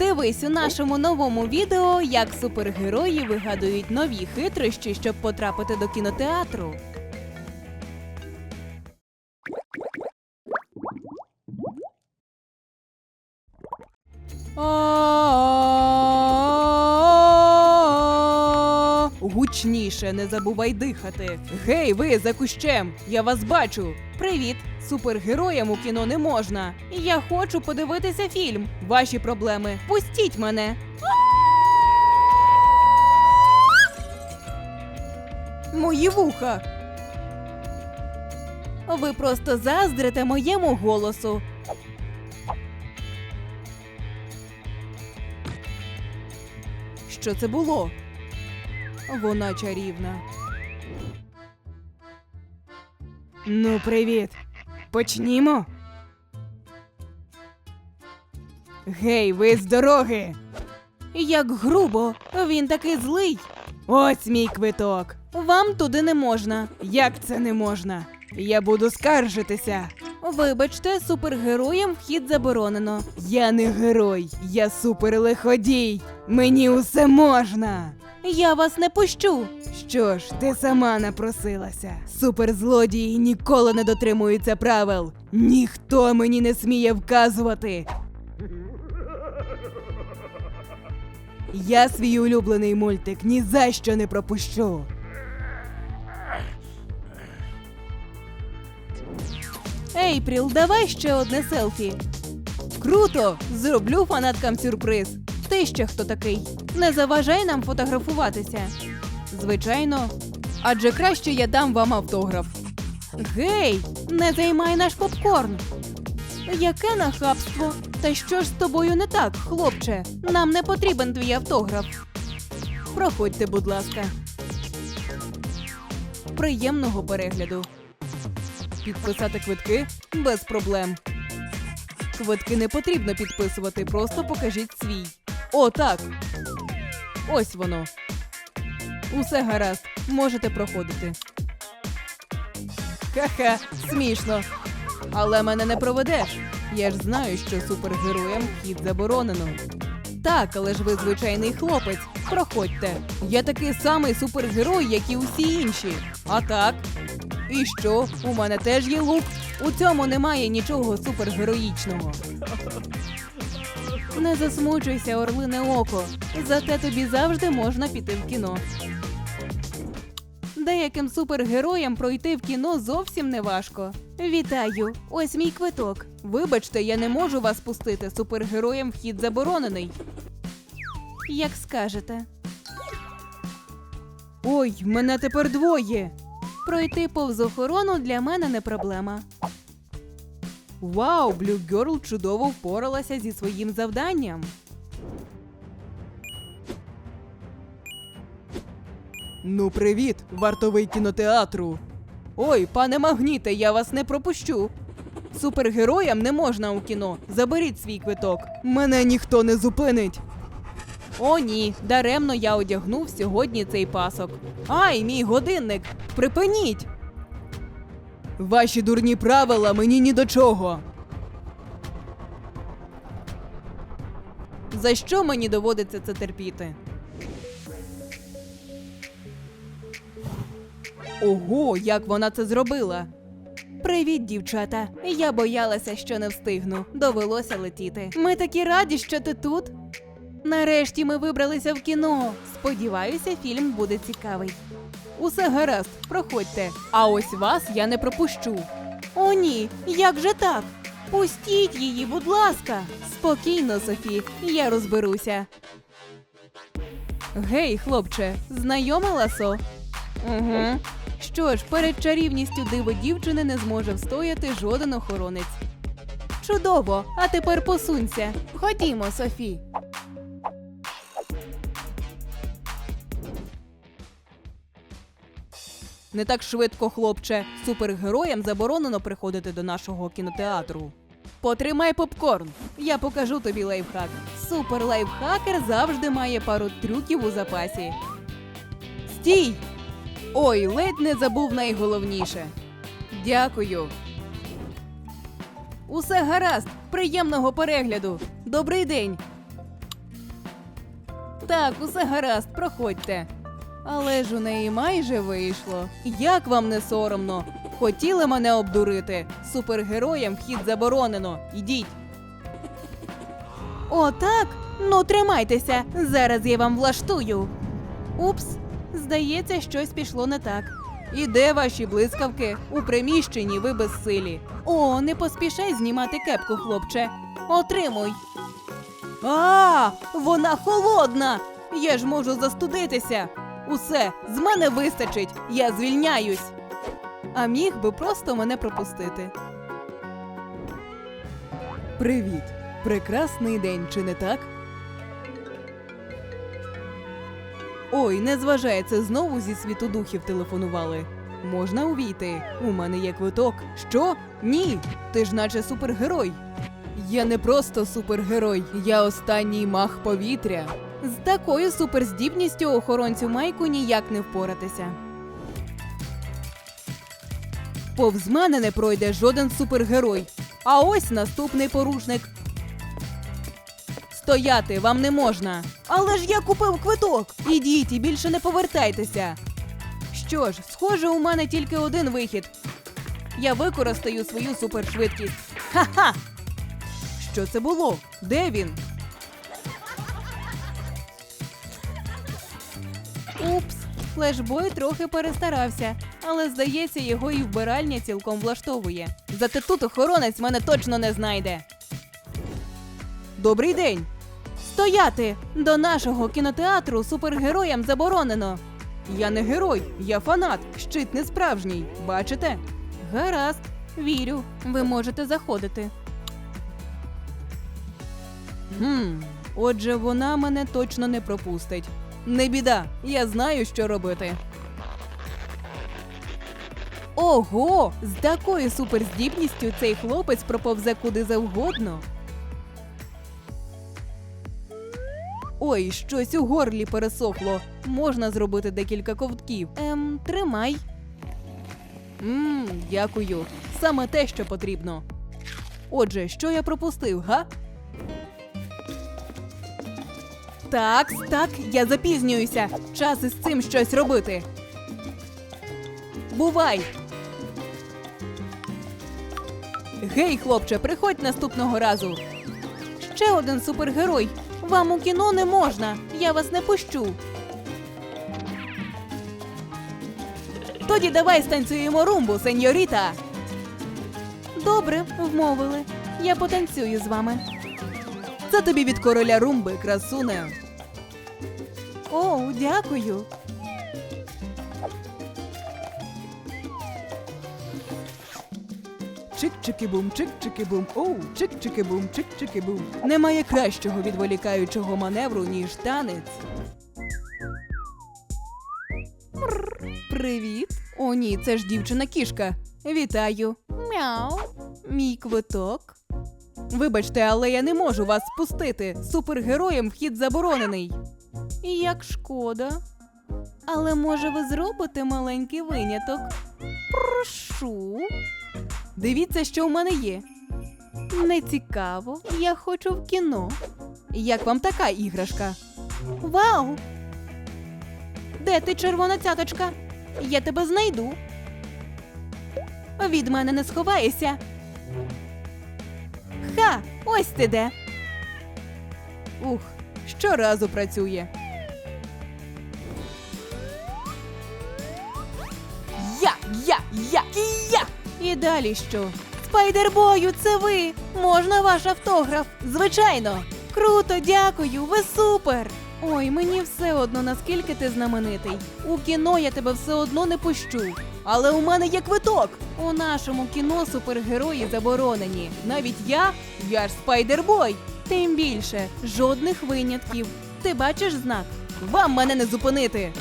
Дивись у нашому новому відео, як супергерої вигадують нові хитрощі, щоб потрапити до кінотеатру. А-а-а. Гучніше, не забувай дихати. Гей, ви за кущем! Я вас бачу. Привіт! Супергероям у кіно не можна. Я хочу подивитися фільм. Ваші проблеми. Пустіть мене. Мої вуха. Ви просто заздрите моєму голосу. Що це було? Вона чарівна. Ну, привіт. Почнімо. Гей, ви з дороги. Як грубо, він такий злий. Ось мій квиток. Вам туди не можна. Як це не можна? Я буду скаржитися. Вибачте, супергероям вхід заборонено. Я не герой, я суперлиходій. Мені усе можна. Я вас не пущу. Що ж, ти сама напросилася. Суперзлодії ніколи не дотримуються правил. Ніхто мені не сміє вказувати. Я свій улюблений мультик ні за що не пропущу. Ейпріл, давай ще одне селфі. Круто! Зроблю фанаткам сюрприз. Ти ще хто такий? Не заважай нам фотографуватися. Звичайно. Адже краще я дам вам автограф. Гей, не займай наш попкорн. Яке нахабство? Та що ж з тобою не так, хлопче? Нам не потрібен твій автограф. Проходьте, будь ласка. Приємного перегляду. Підписати квитки без проблем. Квитки не потрібно підписувати, просто покажіть свій. О, так. Ось воно. Усе гаразд, можете проходити. Ха-ха, смішно. Але мене не проведеш. Я ж знаю, що супергероям вхід заборонено. Так, але ж ви звичайний хлопець. Проходьте. Я такий самий супергерой, як і усі інші. А так. І що? У мене теж є лук. У цьому немає нічого супергероїчного. Не засмучуйся, орлине око. Зате тобі завжди можна піти в кіно. Деяким супергероям пройти в кіно зовсім не важко. Вітаю! Ось мій квиток. Вибачте, я не можу вас пустити. Супергероям вхід заборонений. Як скажете. Ой, мене тепер двоє. Пройти повз охорону для мене не проблема. Вау, Блю Герл чудово впоралася зі своїм завданням. Ну, привіт, вартовий кінотеатру. Ой, пане магніте, я вас не пропущу. Супергероям не можна у кіно. Заберіть свій квиток. Мене ніхто не зупинить. О, ні, даремно я одягнув сьогодні цей пасок. Ай, мій годинник! Припиніть! Ваші дурні правила мені ні до чого. За що мені доводиться це терпіти? Ого, як вона це зробила. Привіт, дівчата. Я боялася, що не встигну. Довелося летіти. Ми такі раді, що ти тут. Нарешті ми вибралися в кіно. Сподіваюся, фільм буде цікавий. Усе гаразд, проходьте. А ось вас я не пропущу. О, ні, як же так? Пустіть її, будь ласка. Спокійно, Софі, я розберуся. Гей, хлопче, знайоме ласо? Угу. Що ж, перед чарівністю диво дівчини не зможе встояти жоден охоронець. Чудово! А тепер посунься. Ходімо, Софі. Не так швидко, хлопче. Супергероям заборонено приходити до нашого кінотеатру. Потримай попкорн. Я покажу тобі лайфхак. Супер лайфхакер завжди має пару трюків у запасі. Стій! Ой, ледь не забув найголовніше. Дякую. Усе гаразд. Приємного перегляду. Добрий день. Так, усе гаразд, проходьте. Але ж у неї майже вийшло. Як вам не соромно? Хотіли мене обдурити. Супергероям вхід заборонено. Йдіть. О, так? Ну, тримайтеся. Зараз я вам влаштую. Упс, здається, щось пішло не так. І де ваші блискавки? У приміщенні ви безсилі. О, не поспішай знімати кепку, хлопче. Отримуй. А, вона холодна. Я ж можу застудитися. Усе, з мене вистачить. Я звільняюсь. А міг би просто мене пропустити. Привіт. Прекрасний день, чи не так? Ой, не зважай, це знову зі світу духів телефонували. Можна увійти? У мене є квиток. Що? Ні. Ти ж наче супергерой. Я не просто супергерой, я останній мах повітря. З такою суперздібністю охоронцю Майку ніяк не впоратися. Повз мене не пройде жоден супергерой. А ось наступний порушник. Стояти вам не можна. Але ж я купив квиток. Ідіть і більше не повертайтеся. Що ж, схоже, у мене тільки один вихід. Я використаю свою супершвидкість. Ха-ха! Що це було? Де він? Упс, флешбой трохи перестарався, але здається, його і вбиральня цілком влаштовує. Зате тут охоронець мене точно не знайде. Добрий день. Стояти! До нашого кінотеатру супергероям заборонено. Я не герой, я фанат, щит не справжній. Бачите? Гаразд, вірю, ви можете заходити. Гм, отже, вона мене точно не пропустить. Не біда, я знаю, що робити. Ого! З такою суперздібністю цей хлопець проповзе куди завгодно. Ой, щось у горлі пересохло. Можна зробити декілька ковтків. Ем, тримай. Мм, дякую. Саме те, що потрібно. Отже, що я пропустив, га? Так, так, я запізнююся. Час із цим щось робити. Бувай. Гей, хлопче, приходь наступного разу. Ще один супергерой. Вам у кіно не можна. Я вас не пущу. Тоді давай станцюємо румбу, сеньоріта. Добре, вмовили. Я потанцюю з вами. Це тобі від короля румби, красуне. О, дякую. Чик-чики-бум, чик-чики-бум, оу, чик-чики-бум, чик-чики-бум. Немає кращого відволікаючого маневру, ніж танець. Мрр. Привіт. О, ні, це ж дівчина кішка. Вітаю. Мяу. Мій квиток. Вибачте, але я не можу вас спустити. Супергероям вхід заборонений. Як шкода. Але може ви зробите маленький виняток? Прошу. Дивіться, що в мене є. Не цікаво, я хочу в кіно. Як вам така іграшка? Вау! Де ти, червона цяточка? Я тебе знайду. Від мене не сховаєшся. Ха! Ось ти де. Ух, щоразу працює. Я, я, я я. І далі що? Спайдербою, це ви! Можна ваш автограф? Звичайно. Круто, дякую, ви супер! Ой, мені все одно, наскільки ти знаменитий. У кіно я тебе все одно не пущу. Але у мене є квиток. У нашому кіно супергерої заборонені. Навіть я, я ж спайдербой. Тим більше, жодних винятків. Ти бачиш знак? Вам мене не зупинити.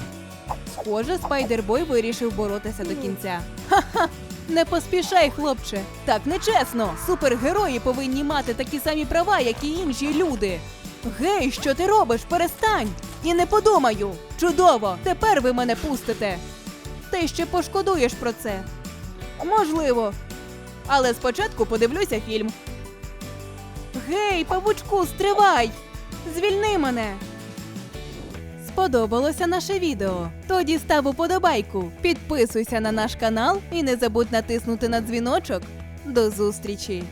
Схоже, спайдербой вирішив боротися до кінця. Ха-ха! Не поспішай, хлопче. Так нечесно. Супергерої повинні мати такі самі права, як і інші люди. Гей, що ти робиш? Перестань! І не подумаю. Чудово! Тепер ви мене пустите. Ти ще пошкодуєш про це. Можливо. Але спочатку подивлюся фільм. Гей, павучку, стривай! Звільни мене. сподобалося наше відео. Тоді став уподобайку, підписуйся на наш канал і не забудь натиснути на дзвіночок. До зустрічі!